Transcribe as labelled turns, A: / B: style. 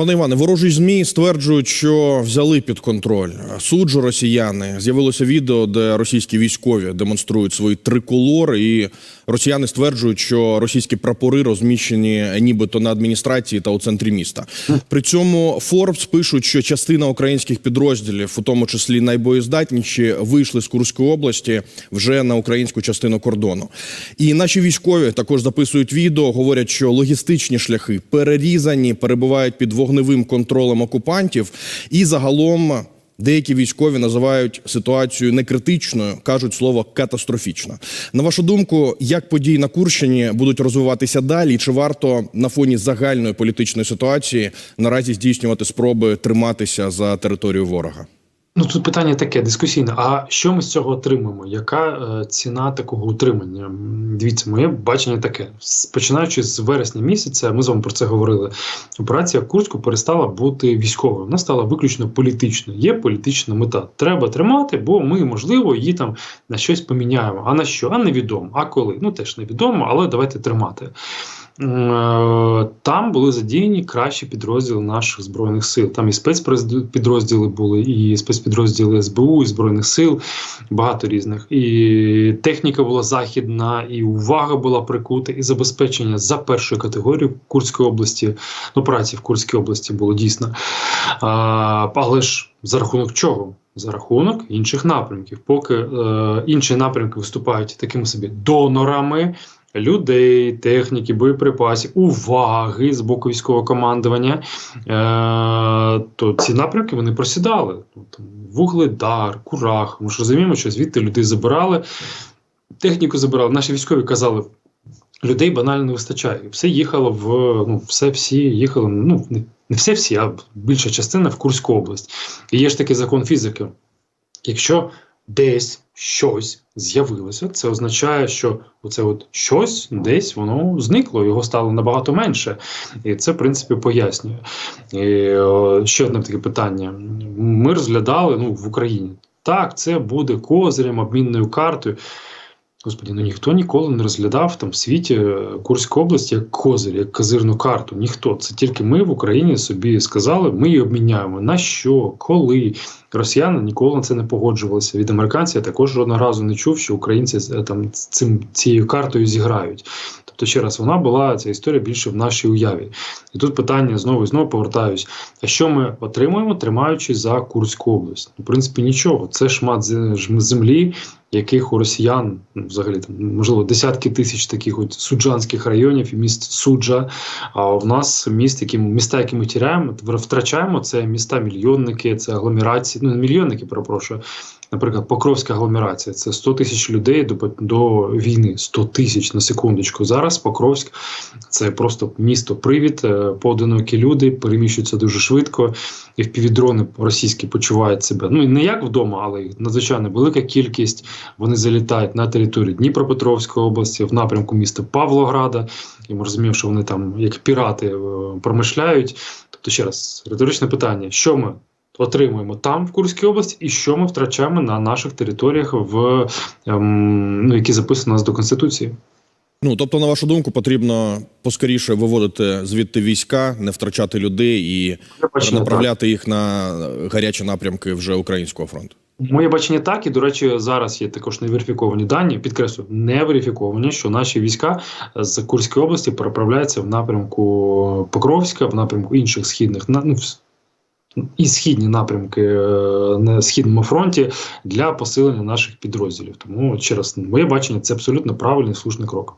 A: Пане Іване, ворожі змі стверджують, що взяли під контроль суджу росіяни. З'явилося відео, де російські військові демонструють свої триколори, і росіяни стверджують, що російські прапори розміщені нібито на адміністрації та у центрі міста. При цьому Форбс пишуть, що частина українських підрозділів, у тому числі найбоєздатніші, вийшли з Курської області вже на українську частину кордону. І наші військові також записують відео, говорять, що логістичні шляхи перерізані, перебувають під вогневим контролем окупантів, і загалом. Деякі військові називають ситуацію не критичною, кажуть слово катастрофічна. На вашу думку, як події на Курщині будуть розвиватися далі? Чи варто на фоні загальної політичної ситуації наразі здійснювати спроби триматися за територію ворога?
B: Ну тут питання таке дискусійне. А що ми з цього отримаємо? Яка е, ціна такого утримання? Дивіться, моє бачення таке: починаючи з вересня місяця, ми з вами про це говорили. Операція Курську перестала бути військовою. Вона стала виключно політичною. Є політична мета. Треба тримати, бо ми, можливо, її там на щось поміняємо. А на що? А невідомо. А коли? Ну теж невідомо, але давайте тримати. Е, Там були задіяні кращі підрозділи наших збройних сил. Там і спецпідрозділи були, і спецпідрозділи СБУ, і збройних сил, багато різних. І техніка була західна, і увага була прикута, і забезпечення за першою категорією Курської області. Ну, праці в Курській області було дійсно. Але ж за рахунок чого? За рахунок інших напрямків. Поки е, інші напрямки виступають такими собі донорами людей, техніки, боєприпасів, уваги з боку військового командування, е, то ці напрямки вони просідали. Ну, Вугледар, Курах. Ми ж розуміємо, що звідти людей забирали, техніку забирали. Наші військові казали. Людей банально не вистачає. Все їхало в ну, все всі їхали. Ну не, все всі, а більша частина в Курську область. І є ж такий закон фізики. Якщо десь щось з'явилося, це означає, що оце от щось десь воно зникло, його стало набагато менше. І це, в принципі, пояснює. І, ще одне таке питання. Ми розглядали ну, в Україні. Так, це буде козирем, обмінною картою. Господи, ну ніхто ніколи не розглядав там в світі е, Курську область як козир, як козирну карту. Ніхто. Це тільки ми в Україні собі сказали, ми її обміняємо. На що, коли? Росіяни ніколи на це не погоджувалися. Від американців я також жодного разу не чув, що українці е, там цим цією картою зіграють. Тобто, ще раз, вона була ця історія більше в нашій уяві. І тут питання знову і знову повертаюсь. А що ми отримуємо, тримаючи за Курську область? Ну, в принципі, нічого. Це шмат землі, яких у росіян ну, взагалі там можливо десятки тисяч таких от суджанських районів і міст суджа. А в нас міст, які міста, які ми тіряємо, втрачаємо, це міста мільйонники, це агломерації. Ну не мільйонники, перепрошую. Наприклад, Покровська агломерація це 100 тисяч людей до, до війни. 100 тисяч на секундочку. Зараз Покровськ це просто місто привід, е, поодинокі люди переміщуються дуже швидко, і впівдрони російські почувають себе. Ну і не як вдома, але надзвичайно велика кількість. Вони залітають на територію Дніпропетровської області в напрямку міста Павлограда. І ми розуміємо, що вони там як пірати е, промишляють. Тобто, ще раз, риторичне питання: що ми отримуємо там, в Курській області, і що ми втрачаємо на наших територіях, в ем, ну, які записані у нас до Конституції?
A: Ну тобто, на вашу думку, потрібно поскоріше виводити звідти війська, не втрачати людей і
B: Я бачу, так.
A: їх на гарячі напрямки вже українського фронту.
B: Моє бачення так, і до речі, зараз є також неверифіковані дані. Підкреслю, не верифіковані, що наші війська з Курської області переправляються в напрямку Покровська, в напрямку інших східних на ну, і східні напрямки е, на східному фронті для посилення наших підрозділів. Тому через моє бачення це абсолютно правильний слушний крок.